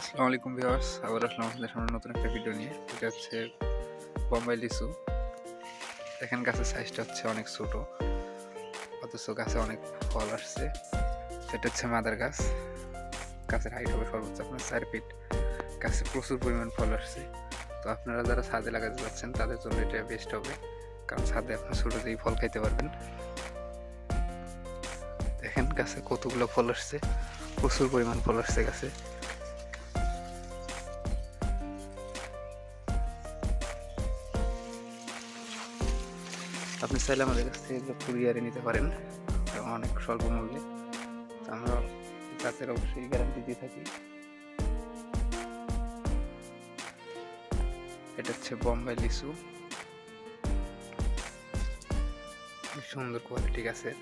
আসসালামু আলাইকুম ভিউয়ার্স, আবার আসলাম আপনাদের সামনে নতুন একটা ভিডিও নিয়ে। এটা হচ্ছে বোম্বাই লিচু দেখেন গাছের সাইজটা হচ্ছে অনেক ছোট, অথচ গাছে অনেক ফল আসছে। সেটা হচ্ছে মাদার গাছ। গাছের হাইট হবে সর্বোচ্চ আপনার চার ফিট গাছে প্রচুর পরিমাণ ফল আসছে। তো আপনারা যারা ছাদে লাগাতে যাচ্ছেন, তাদের জন্য এটা বেস্ট হবে। কারণ ছাদে আপনার ছোটোতেই ফল খাইতে পারবেন। দেখেন গাছে কতগুলো ফল আসছে। প্রচুর পরিমাণ ফল আসছে গাছে। আপনি চাইলে আমাদের কাছ থেকে এগুলো কুরিয়ারে নিতে পারেন। অনেক স্বল্প মূল্যে। আমরা গাছের অবশ্যই গ্যারান্টি দিয়ে থাকি। এটা হচ্ছে বম্বে লিচু সুন্দর কোয়ালিটি গাছের।